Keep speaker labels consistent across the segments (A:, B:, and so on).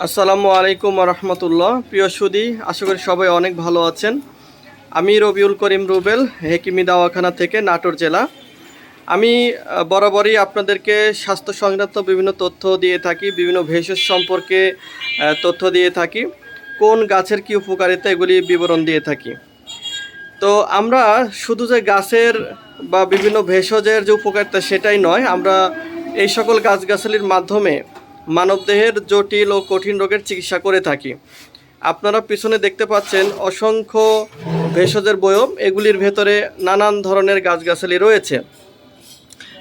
A: আসসালামু আলাইকুম রহমতুল্লাহ প্রিয় সুদী, আশা করি সবাই অনেক ভালো আছেন। আমি রবিউল করিম রুবেল, হেকিমি দাওয়াখানা থেকে নাটোর জেলা। আমি বরাবরই আপনাদেরকে স্বাস্থ্য সংক্রান্ত বিভিন্ন তথ্য দিয়ে থাকি, বিভিন্ন ভেষজ সম্পর্কে তথ্য দিয়ে থাকি, কোন গাছের কি উপকারিতা এগুলি বিবরণ দিয়ে থাকি। তো আমরা শুধু যে গাছের বা বিভিন্ন ভেষজের যে উপকারিতা সেটাই নয়, আমরা এই সকল গাছগাছালির মাধ্যমে মানবদেহের জটিল ও কঠিন রোগের চিকিৎসা করে থাকি। আপনারা পিছনে দেখতে পাচ্ছেন অসংখ্য ভেষজের বয়ম, এগুলির ভেতরে নানান ধরনের গাছগাছালি রয়েছে।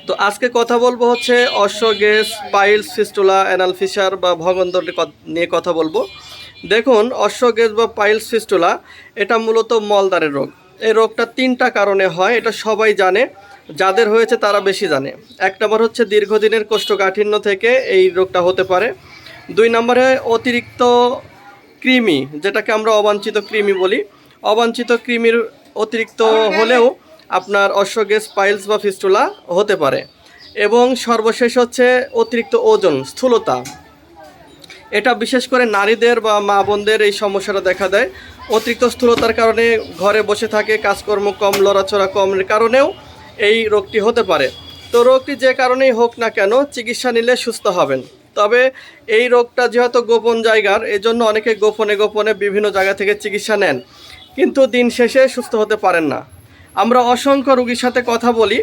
A: তো আজকে কথা বলব হচ্ছে অশ্বগেস, পাইলস ফিস্টুলা অ্যানাল ফিশার বা ভগন্দর নিয়ে কথা বলব। দেখুন, অশ্বগেস বা পাইলস ফিস্টুলা এটা মূলত মলদারের রোগ। এই রোগটা তিনটা কারণে হয়, এটা সবাই জানে। যাদের হয়েছে তারা বেশি জানে। এক নম্বর হচ্ছে দীর্ঘদিনের কোষ্ঠকাঠিন্য থেকে এই রোগটা হতে পারে। দুই নম্বরে অতিরিক্ত কৃমি, যেটাকে আমরা অবাঞ্ছিত কৃমি বলি। অবাঞ্ছিত কৃমির অতিরিক্ত হলেও আপনার অশ্বগেস পাইলস বা ফিস্টুলা হতে পারে। এবং সর্বশেষ হচ্ছে অতিরিক্ত ওজন, স্থূলতা। এটা বিশেষ করে নারীদের বা মা বোনদের এই সমস্যাটা দেখা দেয়। অতিরিক্ত স্থূলতার কারণে ঘরে বসে থাকে, কাজকর্ম কম, লড়াচড়া কমের কারণেও এই রোগটি হতে পারে। তো রোগটি যে কারণেই হোক না কেন চিকিৎসা নিলে সুস্থ হবেন। তবে এই রোগটা যেহেতু গোপন জায়গার, এজন্য অনেকে গোপনে গোপনে বিভিন্ন জায়গা থেকে চিকিৎসা নেন। কিন্তু দিন শেষে সুস্থ হতে পারেন না। আমরা অসংখ্য রোগীর সাথে কথা বলি।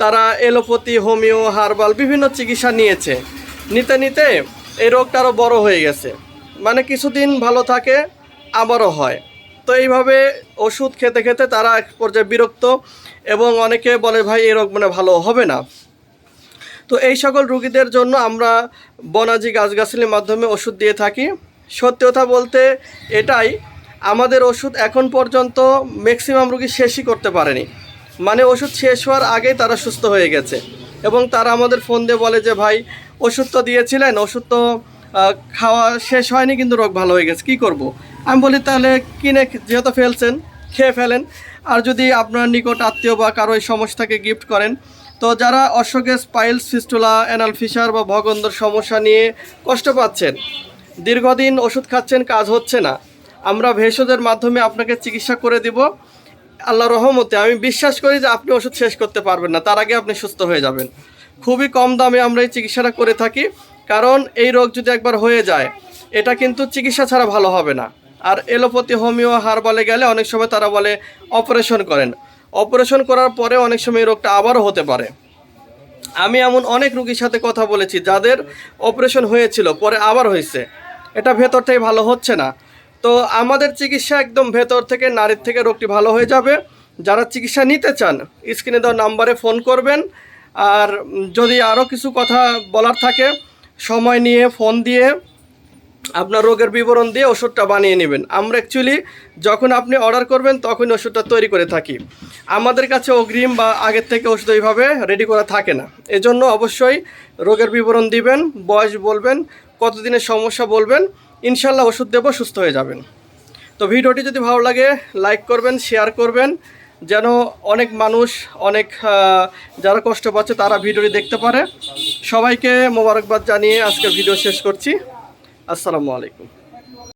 A: তারা এলোপ্যাথি হোমিও, হার্বাল বিভিন্ন চিকিৎসা নিয়েছে। নিতে নিতে এই রোগটা আরও বড় হয়ে গেছে। মানে কিছুদিন ভালো থাকে, আবারও হয়। তো এইভাবে ওষুধ খেতে খেতে তারা এক পর্যায়ে বিরক্ত এবং অনেকে বলে, ভাই, এই রোগ মানে ভালো হবে না। তো এই সকল রুগীদের জন্য আমরা বনাজি গাছগাছালির মাধ্যমে ওষুধ দিয়ে থাকি। সত্যি কথা বলতে এটাই, আমাদের ওষুধ এখন পর্যন্ত ম্যাক্সিমাম রুগী শেষই করতে পারেনি। মানে ওষুধ শেষ হওয়ার আগেই তারা সুস্থ হয়ে গেছে এবং তারা আমাদের ফোন দিয়ে বলে যে, ভাই, ওষুধ তো দিয়েছিলেন, ওষুধ তো খাওয়া শেষ হয়নি, কিন্তু রোগ ভালো হয়ে গেছে, কী করব। আমি বলি তাহলে কিনে যেহেতু ফেলছেন, খেয়ে ফেলেন, আর যদি আপনার নিকট আত্মীয় বা কারও এই সমস্যাকে গিফট করেন, তো যারা অশ্বগেস পাইলস ফিস্টুলা অ্যানাল ফিশার বা ভগন্দর সমস্যা নিয়ে কষ্ট পাচ্ছেন, দীর্ঘদিন ওষুধ খাচ্ছেন, কাজ হচ্ছে না, আমরা ভেষজের মাধ্যমে আপনাকে চিকিৎসা করে দিব। আল্লাহ রহমতে, আমি বিশ্বাস করি যে আপনি ওষুধ শেষ করতে পারবেন না, তার আগে আপনি সুস্থ হয়ে যাবেন। খুবই কম দামে আমরা এই চিকিৎসাটা করে থাকি, কারণ এই রোগ যদি একবার হয়ে যায়, এটা কিন্তু চিকিৎসা ছাড়া ভালো হবে না। আর এলোপ্যাথি, হোমিও, হারবালে গেলে অনেক সময় তারা বলে অপারেশন করেন। অপারেশন করার পরে অনেক সময় রোগটা আবারও হতে পারে। আমি এমন অনেক রুগীর সাথে কথা বলেছি যাদের অপারেশন হয়েছিল, পরে আবার হয়েছে। এটা ভেতর থেকে ভালো হচ্ছে না। তো আমাদের চিকিৎসা একদম ভেতর থেকে নারীর থেকে রোগটি ভালো হয়ে যাবে। যারা চিকিৎসা নিতে চান, স্ক্রিনে দেওয়া নাম্বারে ফোন করবেন। আর যদি আরও কিছু কথা বলার থাকে, সময় নিয়ে ফোন দিয়ে আপনার রোগের বিবরণ দিয়ে ওষুধটা বানিয়ে নেবেন। আমরা অ্যাকচুয়ালি যখন আপনি অর্ডার করবেন তখন ওষুধটা তৈরি করে থাকি। আমাদের কাছে অগ্রিম বা আগের থেকে ওষুধ ওইভাবে রেডি করা থাকে না। এজন্য অবশ্যই রোগের বিবরণ দিবেন, বয়স বলবেন, কতদিনের সমস্যা বলবেন ইনশাল্লাহ ওষুধ দেবো, সুস্থ হয়ে যাবেন। তো ভিডিওটি যদি ভালো লাগে লাইক করবেন শেয়ার করবেন, যেন অনেক মানুষ, অনেক যারা কষ্ট পাচ্ছে তারা ভিডিওটি দেখতে পারে। সবাইকে মোবারকবাদ জানিয়ে আজকের ভিডিও শেষ করছি। আসসালামু আলাইকুম